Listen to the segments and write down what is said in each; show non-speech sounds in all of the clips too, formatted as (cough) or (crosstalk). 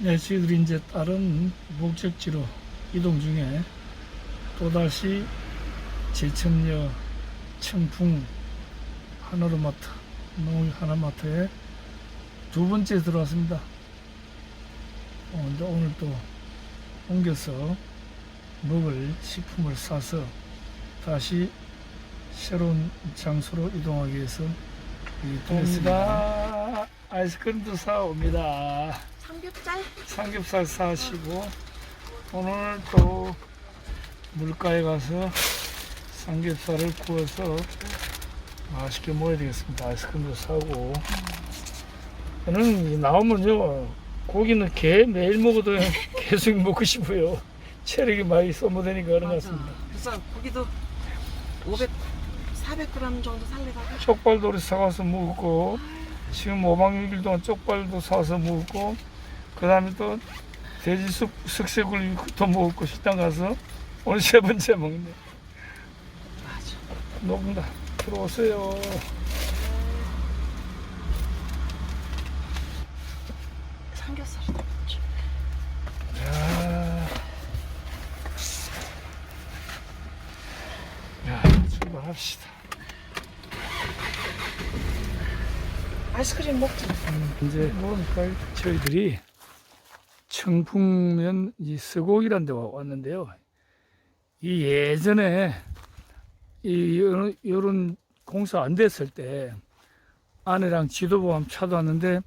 네, 저희들이 이제 다른 목적지로 이동 중에 또다시 제천역 청풍 하나로마트, 농을 하나마트에 두 번째 들어왔습니다. 어, 이제 오늘 또 옮겨서 먹을 식품을 사서 다시 새로운 장소로 이동하기 위해서 옵니다. 아이스크림도 사옵니다. 삼겹살? 삼겹살 사시고 오늘 또 물가에 가서 삼겹살을 구워서 맛있게 먹어야 되겠습니다. 아이스크림도 사고 저는 이 나오면요 고기는 개 매일 먹어도 (laughs) 계속 먹고 싶어요. 체력이 많이 소모되니까 그런 것 같습니다. 그래서 고기도 500, 400g 정도 살려다가 쪽발도 우리 사가서 먹고 지금 5박 6일 동안 쪽발도 사서 먹고 그 다음에 또 돼지 숙, 석쇠굴도 먹고 식당 가서 오늘 세 번째 먹네. 맞아. 녹는다. 들어오세요. 삼겹살이 야, 야 출발합시다. 아이스크림 먹자. 이제 뭐니까 저희들이 청풍면 이 서곡이라는 데 왔는데요. 이 예전에 이 요런, 공사 안 됐을 때 아내랑 한번 차도 왔는데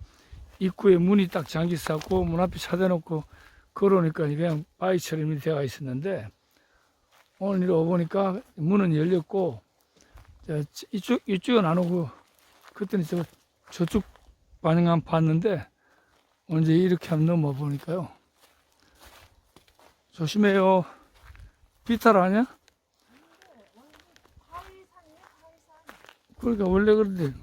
입구에 문이 딱 잠기 있었고 문 앞에 차대놓고 걸어오니까 그냥 바위처럼 되어 있었는데 오늘 이리 와보니까 문은 열렸고 저 이쪽 이쪽은 안 오고 그때는 저 저쪽 반응 한번 봤는데 언제 이렇게 한번 넘어 보니까요. 조심해요. 비탈 아니야? 그러니까 원래 그런데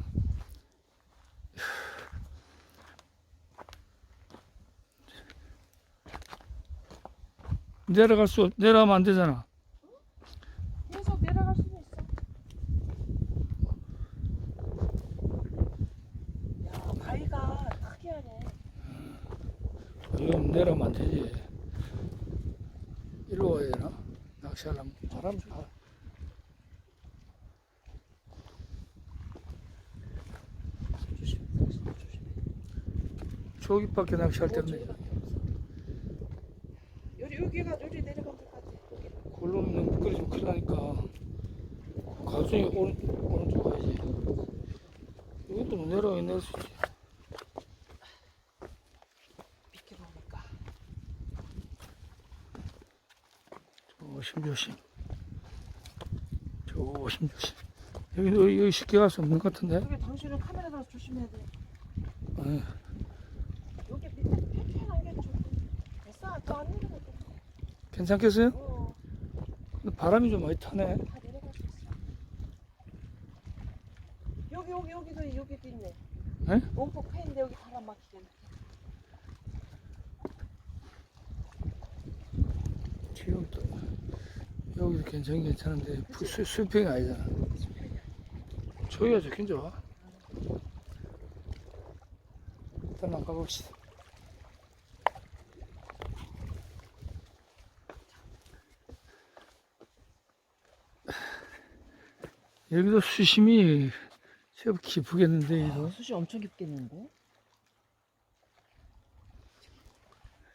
내려갈 수 없- 내려가면 안 되잖아. 계속 내려갈 수는 있어. 야, 바위가 특이하네. 이건 내려가면 안 되지. 일로 와야 되나? 낚시하려면 바람 좀. 봐. 조심, 조심, 조심. 저기밖에 낚시할 데 없네. 여기 여기가 여기 것 같아. 여기. 굴러는 미끄러지면 큰일 나니까 가중이 오른, 오른쪽 가야지 이것도 뭐 내려가긴 내릴 수 있지. 조심조심 조심조심 여기, 여기, 쉽게 갈 수 없는 것 같은데 여기 당신은 카메라 들어서 조심해야 돼. 어, 여기 밑에 팽팽한 게 좀. 됐어, 더안 내려갈 거. 괜찮겠어요? 어, 근데 바람이 좀 많이 타네. 여기 여기 여기도 여기도 있네. 에? 원폭 패인데 여기 바람 막히겠네. 지금 또 여기도 괜찮긴 괜찮은데 수, 수, 수평이 아니잖아 저기가 좋긴 좋아 일단 나가봅시다 여기도 수심이 제법 깊으겠는데 이거? 숱이 엄청 깊겠는데?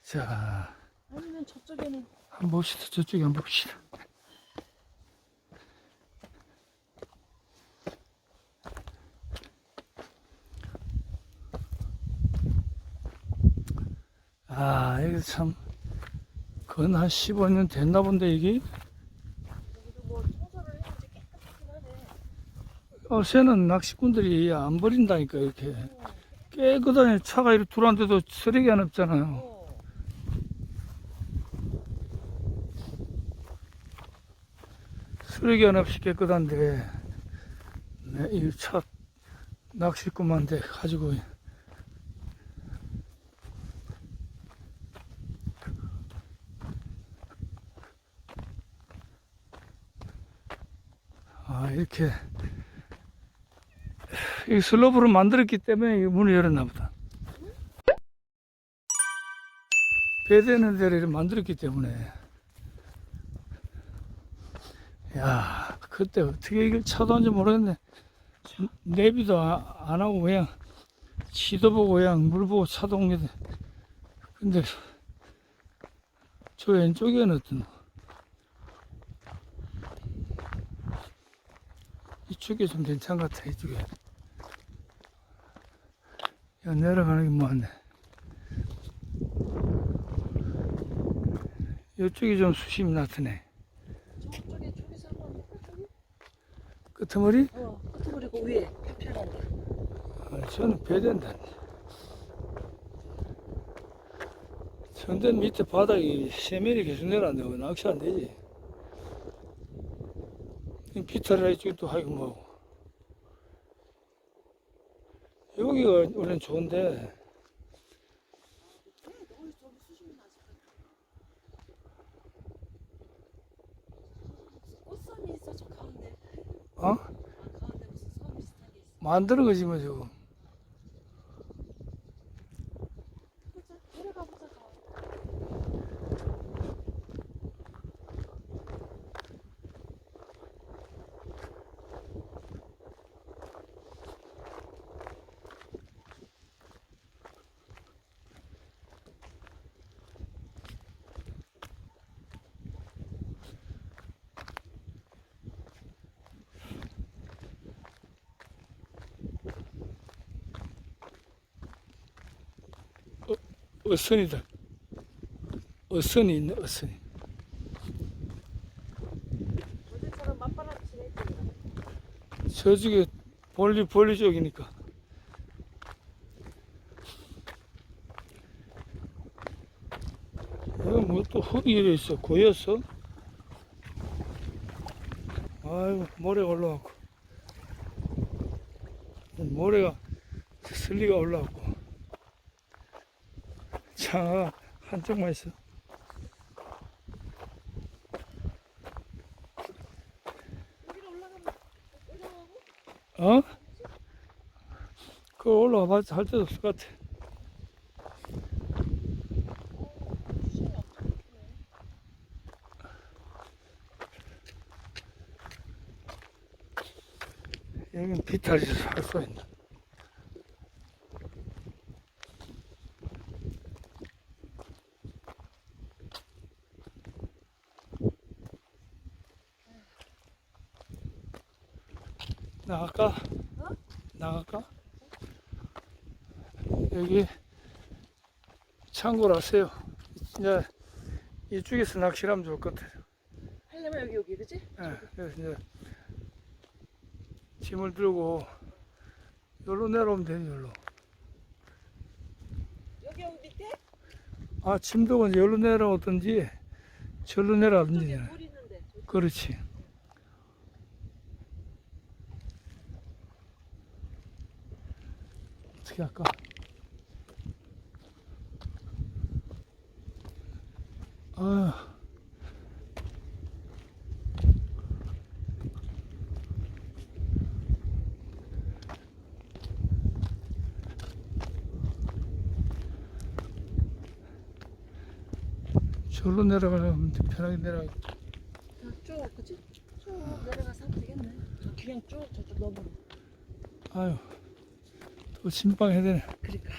자 아니면 저쪽에는 한번 봅시다. 저쪽에 한번 봅시다. 아 이거 참 그건 한 15년 됐나 본데 이게 여기도 뭐 청소를 해야지 깨끗하긴 하네. 어, 새는 낚시꾼들이 안 버린다니까 이렇게. 깨끗하게 차가 이렇게 들어왔는데도 쓰레기 안 없잖아요. 어. 쓰레기 하나 없이 깨끗한데 네, 이차 낚시꾼만데 가지고. 아 이렇게 이 슬로프를 만들었기 때문에 이 문을 열었나 보다. 배대는 데를 만들었기 때문에. 야 그때 어떻게 이걸 차도한지 모르겠네. 내비도 아- 안 하고 그냥 지도 보고 그냥 물 보고 차도 돼. 근데 저 왼쪽에는 어떤 이쪽에 좀 괜찮은 것 같아 이쪽에 야 내려가는 게 뭐하네. 이쪽이 좀 수심이 나타네 저쪽에 저기서 한번 끄트머리? 어 그리고 위에 편편한데 아, 저는 배된다. 천대 밑에 바닥이 세면이 계속 내려앉는데 왜 낚시 안 되지. 이 비탈이라 이쪽도 하고 뭐 여기가 우리는 좋은데. 어? 아, 만드는 거지 뭐 저거 어선이다 어선이 있네 어선이. 저쪽에 볼리 볼리 쪽이니까. 여기 뭐또 흙이 있어. 고였어? 아이고 모래가 올라왔고. 모래가 슬리가 올라왔고 장어가 한쪽만 있어. 어? 그거 올라와 봤자 할 데도 없을 것 같아. 여긴 비탈이라서 할 수가 있나 나갈까? 어? 나갈까? 여기 창고라세요 이제 이쪽에서 낚시를 하면 좋을 것 같아요 하려면 여기 여기 그지? 예, 그래서 이제 짐을 들고 여기로 내려오면 돼요, 여기로. 여기 여기 밑에 아, 짐 들고 이제 여기로 내려오든지 저기로 내려오든지. 저기 그냥. 물 있는데 저기. 그렇지. 어떻게 할까? 아, 저로 내려가면 편하게 내려가. 자, 쭉 그지? 쭉 내려가서 하면 되겠네 저 그냥 쭉 저쪽 넘어 아유, 또 침방 해야 되네. 그러니까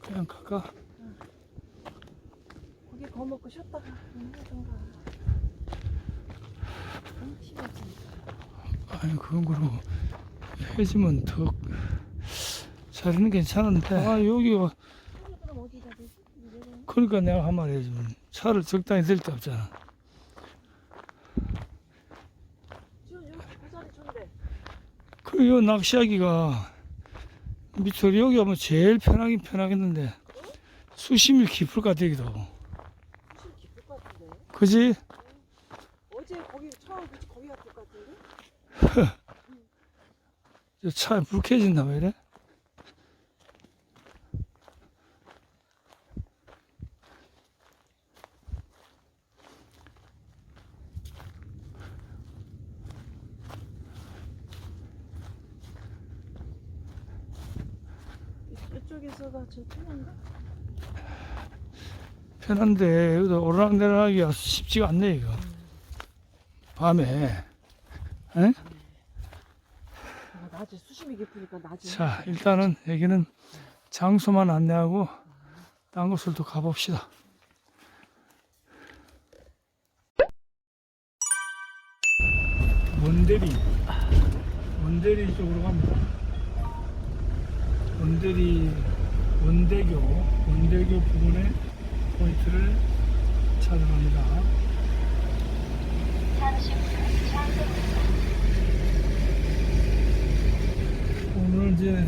그냥 갈까? 거기 거 먹고 쉬었다가 하던가 응? 힘이 없으니까 아니, 그건 그러고, 해지면 더, 자리는 괜찮은데. 아, 여기가, 그러니까 내가 한말 해주면, 차를 적당히 들데 없잖아. 그, 요 낚시하기가, 밑으로 여기 하면 제일 편하긴 편하겠는데, 수심이 깊을 것 같아, 여기도. 수심 깊을 것 같은데 그지? 어제 거기 처음 거기 갔을 것 같은데 (laughs) 저 차에 불 켜진다, 왜 이래? 통인가? 편한데? 여기도 오르락내리락이 쉽지가 않네 이거. 밤에. 에? 아, 낮에 수심이 깊으니까 낮에. 자 일단은 여기는 장소만 안내하고 딴 곳을 또 가봅시다. 원대리. 원대리 쪽으로 갑니다. 원대리 원대교 원대교 부근에 포인트를 찾아갑니다. 오늘 이제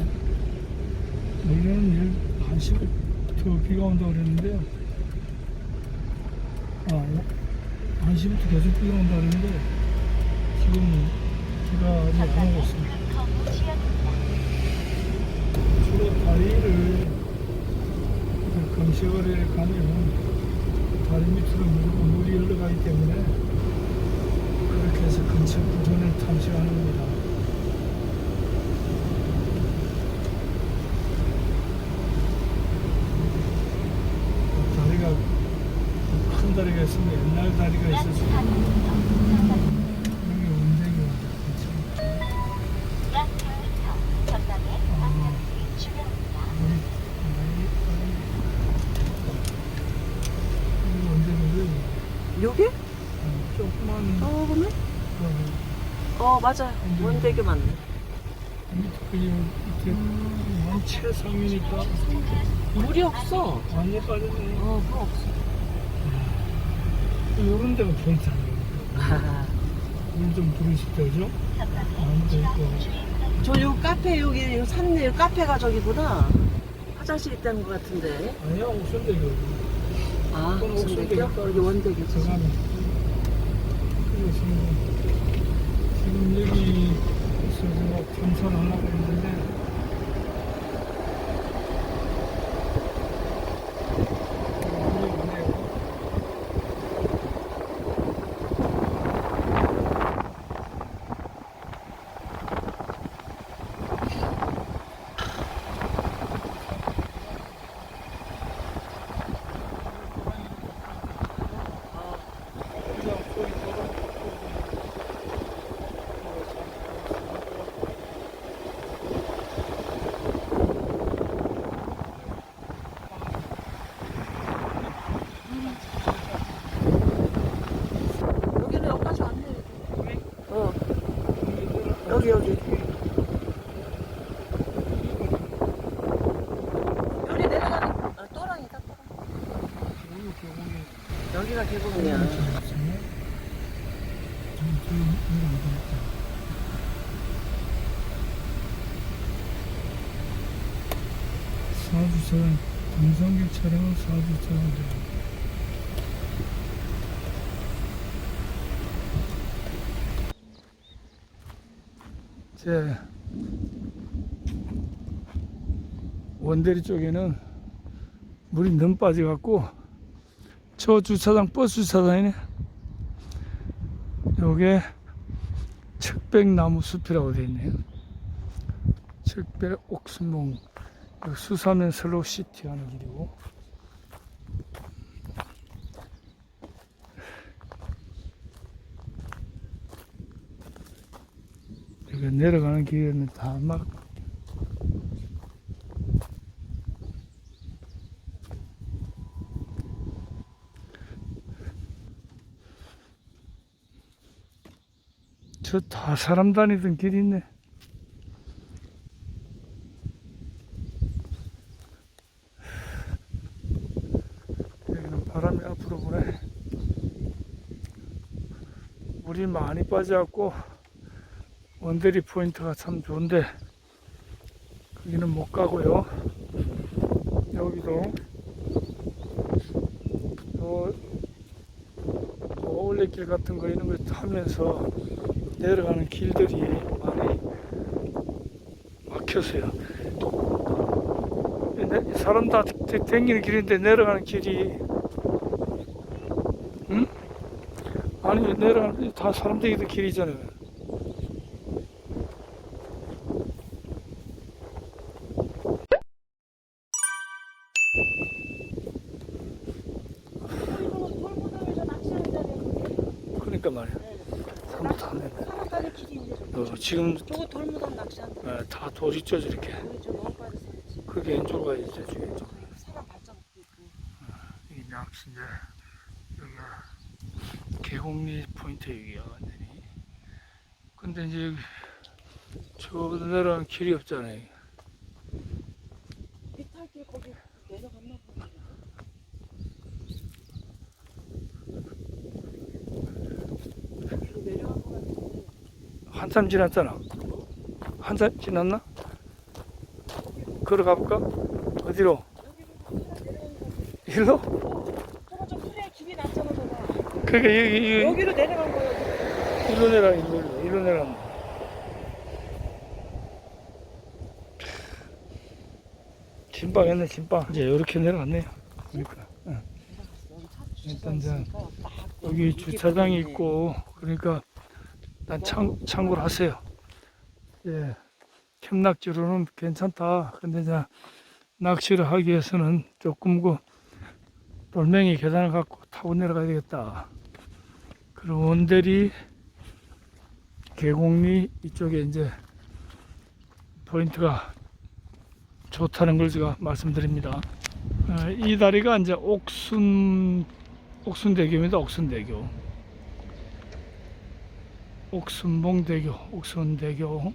원래는 1시부터 비가 온다고 그랬는데요. 아 1시부터 계속 비가 온다고 그랬는데 지금 비가 아직 안 오고 있습니다. 주로 다리를 그 금시월에 가면 다리 밑으로 물- 물이 흘러가기 때문에 그렇게 해서 근처 부근을 탐색하는 겁니다 다리가 큰 다리가 있으면 옛날 다리가 수도 있고 여기 원대교가 여기 원대교를 요게? 조그만 어, 보면? 그 어, 맞아요. 원대교 맞네. 밑에 이렇게 한 최상이니까 물이 없어. 완전 빠졌네 어, (laughs) 물 없어. 이런 데가 아, 물좀 부르실 때 그죠? 아무도 있고 저 요 카페 여기 요 산내 요 카페가 저기구나. 화장실 있다는 것 같은데. 아니야 옥선대교 아, 그건 무슨 옥수수 대교? 대교. 여기 원대교. 들어가면 그리고 지금 지금 여기 있어서 탐사를 하려고 했는데 물이 없네요. 그냥 포인트로 여기는 여기까지 왔네. 어, 여기, 여기. 여기 내려가는, 아, 또랑이다, 또랑. 여기가 계곡이야. 사주 차량 동성길 차량은 사주 차량 제 원대리 쪽에는 물이 너무 빠져갖고 저 주차장 버스 주차장이네. 요게 척백나무 숲이라고 되어 있네요. 옥순봉 여기 수사면 슬로우시티 하는 길이고. 내려가는 길에는 다막 저 다 사람 다니던 길이 있네. 여기는 바람이 앞으로 부네. 물이 많이 빠져갖고 원대리 포인트가 참 좋은데 거기는 못 가고요. 여기도 요 올레길 같은 거 이런 거 타면서 내려가는 길들이 많이. 근데 사람 다 댕- 댕기는 길인데 내려가는 길이 응? 아니 내려가는 다 사람 댕기는 길이잖아요. 그러니까 말이야. 산도 다 냈네. 사람다리 길이 이제 어, 지금 저거 돌무덤 낚시한다. 어, 다돌 있죠, 저렇게. 너무. 그게. 왼쪽. 사람 발자국도 있고. 이 낚시 이제 여기가 계곡리 포인트 여기야 완전히. 근데 이제 저 내려가는 길이 없잖아요. 비탈길 거기 내려갔나 보네. 여기로 내려간 거 같은데. 한참 지났잖아. 한참 지났나? 걸어가 볼까? 어디로? 일로? 그러니까 여기, 여기 여기로 내려간 거야. 일로 내려 일로 일로 일로 내려. 진방했네 진방. 이제 이렇게 내려갔네요. 그러니까 응. 일단 이제 여기 주차장이 있고 그러니까 일단 참, 참고를 하세요. 예, 캠낚지로는 괜찮다. 근데 이제 낚시를 하기 위해서는 조금 그 돌멩이 계단을 갖고 타고 내려가야 되겠다. 그리고 원대리 계곡리 이쪽에 이제 포인트가 좋다는 걸 제가 말씀드립니다. 어, 이 다리가 이제 옥순 옥순대교입니다. 옥순대교. 옥순봉대교, 옥순대교.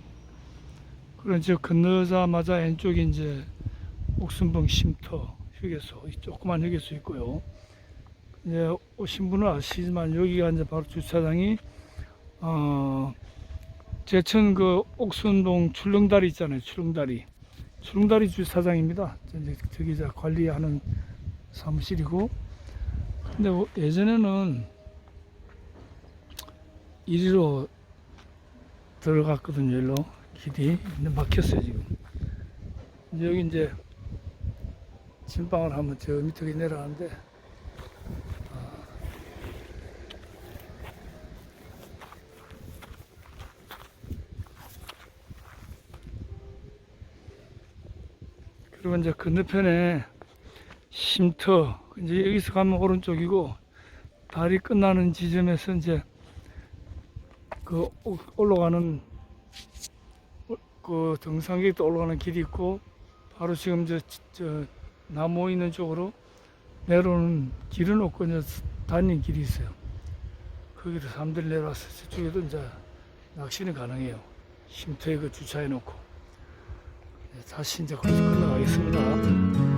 그리고 이제 건너자마자 왼쪽에 이제 옥순봉 쉼터 휴게소, 이 조그만 휴게소 있고요. 이제 오신 분은 아시지만 여기가 이제 바로 주차장이 어 제천 그 옥순동 출렁다리 있잖아요. 출렁다리. 출렁다리 주차장입니다. 저기 관리하는 사무실이고 근데 어- 예전에는 이리로 들어갔거든요. 일로 길이 근데 막혔어요 지금. 여기 이제 진방을 하면 저 밑에 내려가는데 그리고 이제 건너편에 쉼터 이제 여기서 가면 오른쪽이고 다리 끝나는 지점에서 이제 그 오- 올라가는 오- 그 등산객도 올라가는 길이 있고 바로 지금 저, 저 나무 있는 쪽으로 내려오는 길은 없고 이제 다니는 길이 있어요. 거기로 사람들이 내려와서 저쪽에도 이제 낚시는 가능해요. 쉼터에 그 주차해 놓고 네, 다시 이제 거기서 끝나가겠습니다.